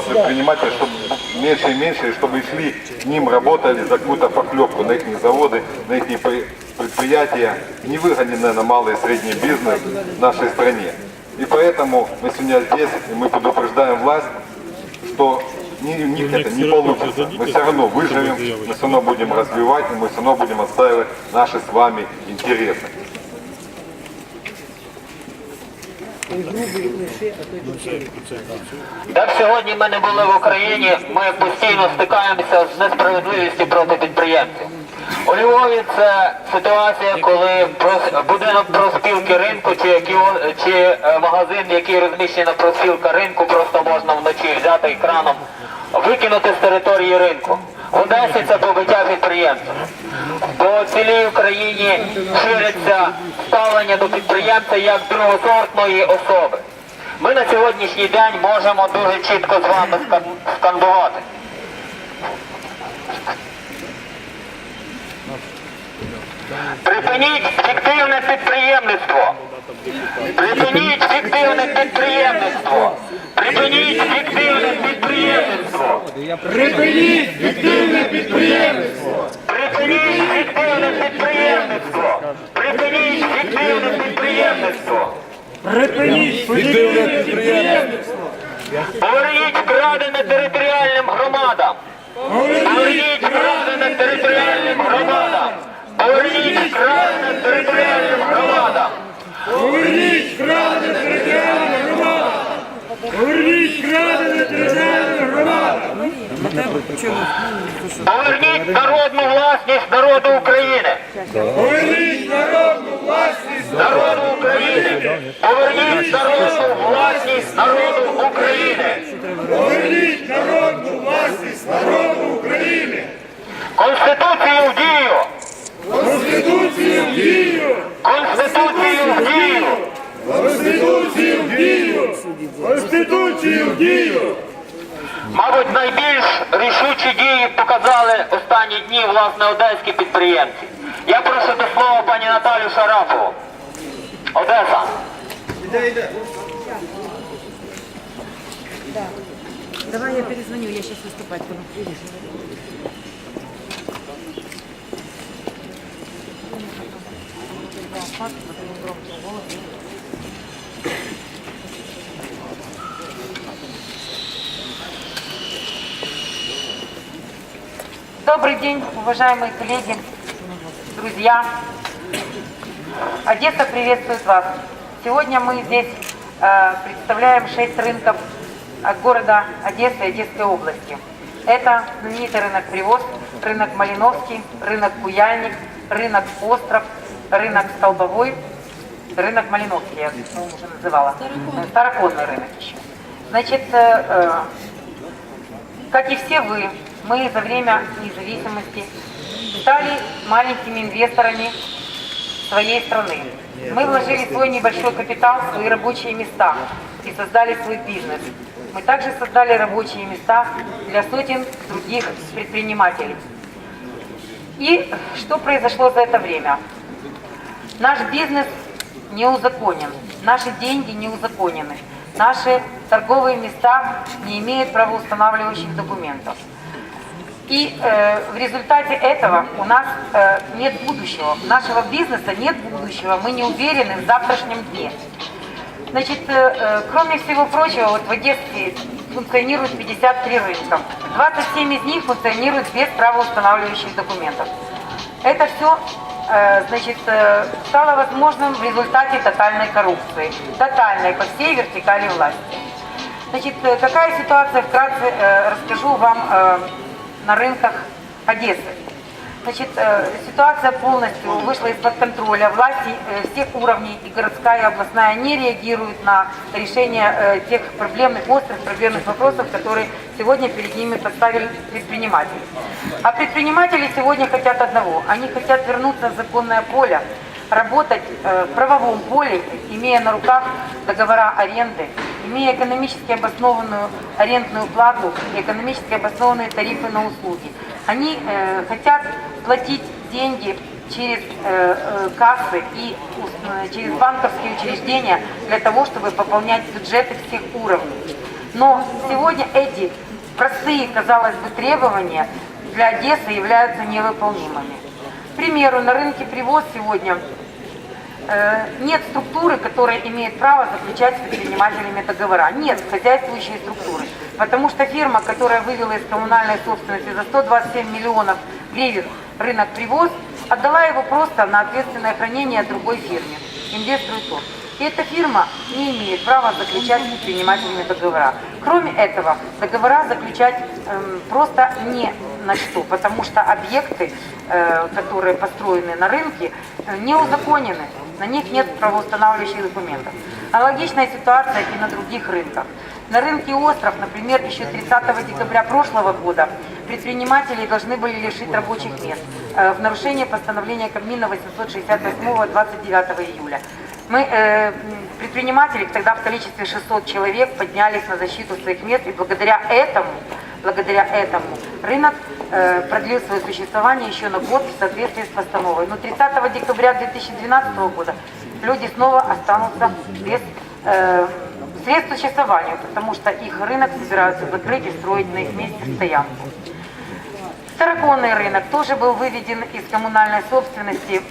было предпринимателей, чтобы меньше и меньше, и чтобы шли к ним, работали за какую-то похлебку на их заводы, на их предприятия, не выгонены на малый и средний бизнес в нашей стране. И поэтому мы сегодня здесь, и мы предупреждаем власть, что ни, у них это не получится. Мы все равно выживем, мы все равно будем развивать, и мы все равно будем отстаивать наши с вами интересы. Як сьогодні ми не були в Україні, ми постійно стикаємося з несправедливістю проти підприємців. У Львові це ситуація, коли будинок проспілки ринку чи, чи е, магазин, який розміщений на проспілка ринку, просто можна вночі взяти і краном викинути з території ринку. Це побиття підприємців. По цілій Україні шириться ставлення до підприємця як другосортної особи. Ми на сьогоднішній день можемо дуже чітко з вами скандувати. Припиніть фіктивне підприємництво. Припиніть фіктивне підприємництво. Припиніть фіктивне підприємництво. Припиніть фіктивне підприємництво! Припиніть фіктивне підприємництво. Припиніть фіктивне підприємництво. Припиніть фіктивне підприємництво! Поверніть вкрадене територіальним громадам. Поверніть вкрадене територіальним громадам. Поверніть вкрадене територіальним громадам. Поверніть крадене територіальне громада! Поверніть крадене територіальне громада! Поверніть народну власність народу України. Поверніть народну власність! Народу України. Поверніть народну власність народу України. Поверніть народну власність народу України! Конституцію в дію. Конституцію в дію! Конституцію в дію. Конституцію в дію! Конституцію в дію! Мабуть, найбільш рішучі дії показали останні дні власне одеські підприємці. Я прошу до слова пані Наталю Шарапову. Одеса. Давай я перезвоню, я сейчас выступать буду. Добрый день, уважаемые коллеги, друзья. Одесса приветствует вас. Сегодня мы здесь э, представляем шесть рынков от города Одессы и Одесской области. Это знаменитый рынок Привоз, рынок Малиновский, рынок Куяльник, рынок Остров, рынок Столбовой, рынок Малиновский, я его уже называла, Староконный рынок еще. Значит, э, э, как и все вы, мы за время независимости стали маленькими инвесторами своей страны. Мы вложили свой небольшой капитал, свои рабочие места и создали свой бизнес. Мы также создали рабочие места для сотен других предпринимателей. И что произошло за это время? Наш бизнес не узаконен, наши деньги не узаконены, наши торговые места не имеют правоустанавливающих документов. И э, в результате этого у нас э, нет будущего. У нашего бизнеса нет будущего. Мы не уверены в завтрашнем дне. Значит, э, э, кроме всего прочего, вот в Одессе функционирует 53 рынка. 27 из них функционируют без правоустанавливающих документов. Это все значит, э, стало возможным в результате тотальной коррупции. Тотальной по всей вертикали власти. Значит, э, какая ситуация, вкратце э, расскажу вам э, на рынках Одессы. Значит, э, ситуация полностью вышла из-под контроля. Власти э, всех уровней, и городская, и областная, не реагируют на решение э, тех проблемных, острых проблемных вопросов, которые сегодня перед ними поставили предприниматели. А предприниматели сегодня хотят одного. Они хотят вернуться в законное поле, работать э, в правовом поле, имея на руках договора аренды, имея экономически обоснованную арендную плату и экономически обоснованные тарифы на услуги. Они э, хотят платить деньги через э, кассы и через банковские учреждения для того, чтобы пополнять бюджеты всех уровней. Но сегодня эти простые, казалось бы, требования для Одессы являются невыполнимыми. К примеру, на рынке привоз сегодня нет структуры, которая имеет право заключать с предпринимателями договора. Нет хозяйствующей структуры. Потому что фирма, которая вывела из коммунальной собственности за 127 миллионов гривен рынок привоз, отдала его просто на ответственное хранение другой фирме, инвестору ТОР. И эта фирма не имеет права заключать с предпринимателями договора. Кроме этого, договора заключать эм, просто не на что, потому что объекты, э, которые построены на рынке, э, не узаконены, на них нет правоустанавливающих документов. Аналогичная ситуация и на других рынках. На рынке Остров, например, еще 30 декабря прошлого года предприниматели должны были лишить рабочих мест э, в нарушение постановления Кабмина 868 29 июля. Мы, э, предприниматели, тогда в количестве 600 человек поднялись на защиту своих мест, и благодаря этому, благодаря этому рынок э, продлил свое существование еще на год в соответствии с постановой. Но 30 декабря 2012 года люди снова останутся без э, средств существования, потому что их рынок собираются закрыть и строить на их месте стоянку. Староконный рынок тоже был выведен из коммунальной собственности.